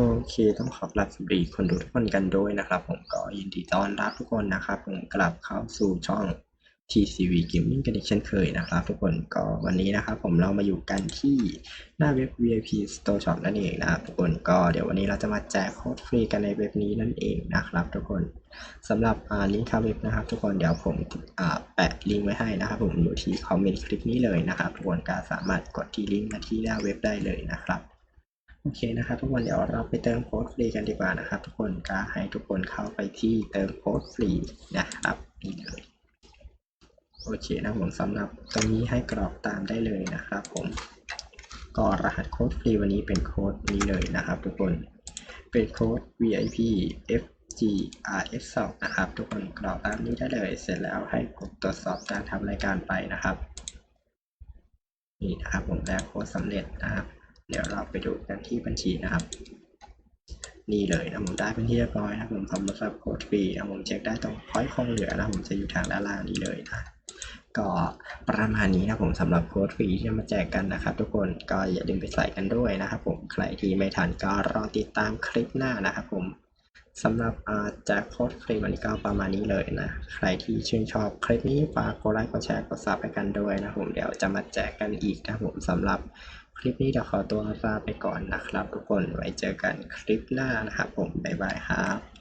โอเคต้องขอบรับสวัสดีคนดูทุกคนกันด้วยนะครับ ผมก็ยินดีต้อนรับทุกคนนะครับผมกลับเข้าสู่ช่อง TCV Gaming กันอีกเช่นเคยนะครับ ทุกคนก็วันนี้นะครับ ผมเรามาอยู่กันที่หน้าเว็บ VIP Store Shop นั่นเองนะครับทุกคนก็เดี๋ยววันนี้เราจะมาแจกโค้ดฟรีกันในเว็บนี้นั่นเองนะครับ ทุกคนสำหรับลิงก์เข้าเว็บนะครับ ทุกคนเดี๋ยวผมแปะลิงก์ไว้ให้นะครับ ผมอยู่ที่คอมเมนต์คลิปนี้เลยนะครับทุกคนก็สามารถกดที่ลิงก์มาที่หน้าเว็บได้เลยนะครับ โอเคนะครับทุกคนเดี๋ยวเราไปเติมโค้ดฟรีกันดีกว่านะครับทุกคนก็ให้ทุกคนเข้าไปที่เติมโค้ดฟรีนะครับนี่เลยโอเคนะผมสำหรับตรงนี้ให้กรอกตามได้เลยนะครับ ผมก็รหัสโค้ดฟรีวันนี้เป็นโค้ดนี้เลยนะครับ ทุกคนเป็นโค้ด VIP FGRS 2นะครับ ทุกคนกรอกตามนี้ได้เลย เสร็จแล้วให้กดตรวจสอบการทำรายการไปนะครับนี่นะครับผมได้โค้ดสำเร็จนะครับ เดี๋ยวเราไปดูกันที่บัญชีนะครับ นี่เลยนะผมได้เป็นที่เรียบร้อยนะผมสำหรับโค้ดฟรีนะผมเช็คได้ตรงพอยต์คงเหลือนะผมจะอยู่ทางด้านล่างนี้เลยนะก็ประมาณนี้นะผมสำหรับโค้ดฟรีที่จะมาแจกกันนะครับ ทุกคนก็อย่าลืมไปใส่กันด้วยนะครับผมใครที่ไม่ทันก็รอติดตามคลิปหน้านะครับผมสำหรับแจกโค้ดฟรีวันนี้ก็ประมาณนี้เลยนะ ใครที่ชื่นชอบคลิปนี้ฝากกดไลค์กดแชร์กดซับให้กันด้วยนะผมเดี๋ยวจะมาแจกกันอีกนะผมสำหรับ คลิปนี้เดี๋ยวขอตัวลาไปก่อนนะครับ ทุกคนไว้เจอกันคลิปหน้านะครับผมบ๊ายบายครับ